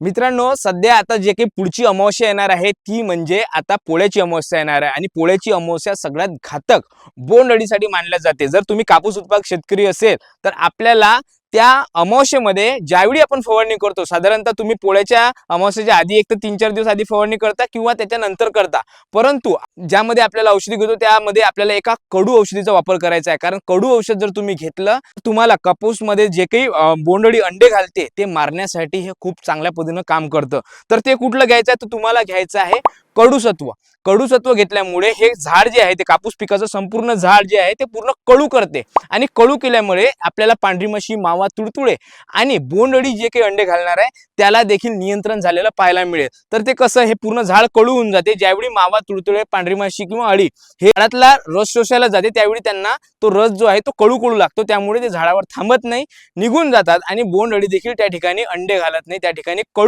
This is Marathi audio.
मित्रांनो सध्या आता जे काही पुढची अमावस्या येणार आहे ती म्हणजे आता पोळ्याची अमावस्या येणार आहे. आणि पोळ्याची अमावस्या सगळ्यात घातक बोंडअळीसाठी मानल्या जाते. जर तुम्ही कापूस उत्पादक शेतकरी असेल तर आपल्याला त्या अमावस्येमध्ये ज्यावेळी आपण फवारणी करतो साधारणतः तुम्ही पोळ्याच्या अमावस्येच्या आधी एक तर तीन चार दिवस आधी फवारणी करता किंवा त्याच्यानंतर करता. परंतु ज्यामध्ये आपल्याला औषधी घेतो त्यामध्ये आपल्याला एका कडू औषधीचा वापर करायचा आहे. कारण कडू औषध जर तुम्ही घेतलं तर तुम्हाला कापूसमध्ये जे काही बोंडळी अंडे घालते ते मारण्यासाठी हे खूप चांगल्या पद्धतीनं काम करतं. तर ते कुठलं घ्यायचं आहे तर तुम्हाला घ्यायचं आहे कडूसत्व कडूसत्व घेतल्यामुळे हे झाड जे आहे ते कापूस पिकाचं संपूर्ण झाड जे आहे ते पूर्ण कडू करते. आणि कडू केल्यामुळे आपल्याला पांढरी मशी मावा तुडतुडे आणि बोंडळी जे काही अंडे घालणार आहे त्याला देखील नियंत्रण झालेलं पाहायला मिळेल. तर ते कसं हे पूर्ण झाड कडू होऊन जाते. ज्यावेळी मावा तुडतुडे पांढरी माशी किंवा अळी हे झाडातला रस शोषायला जाते. त्यावेळी त्यांना तो रस जो आहे तो कडू कळू लागतो. त्यामुळे ते झाडावर थांबत नाही निघून जातात आणि बोंड अळी देखील त्या ठिकाणी अंडे घालत नाही. त्या ठिकाणी कळू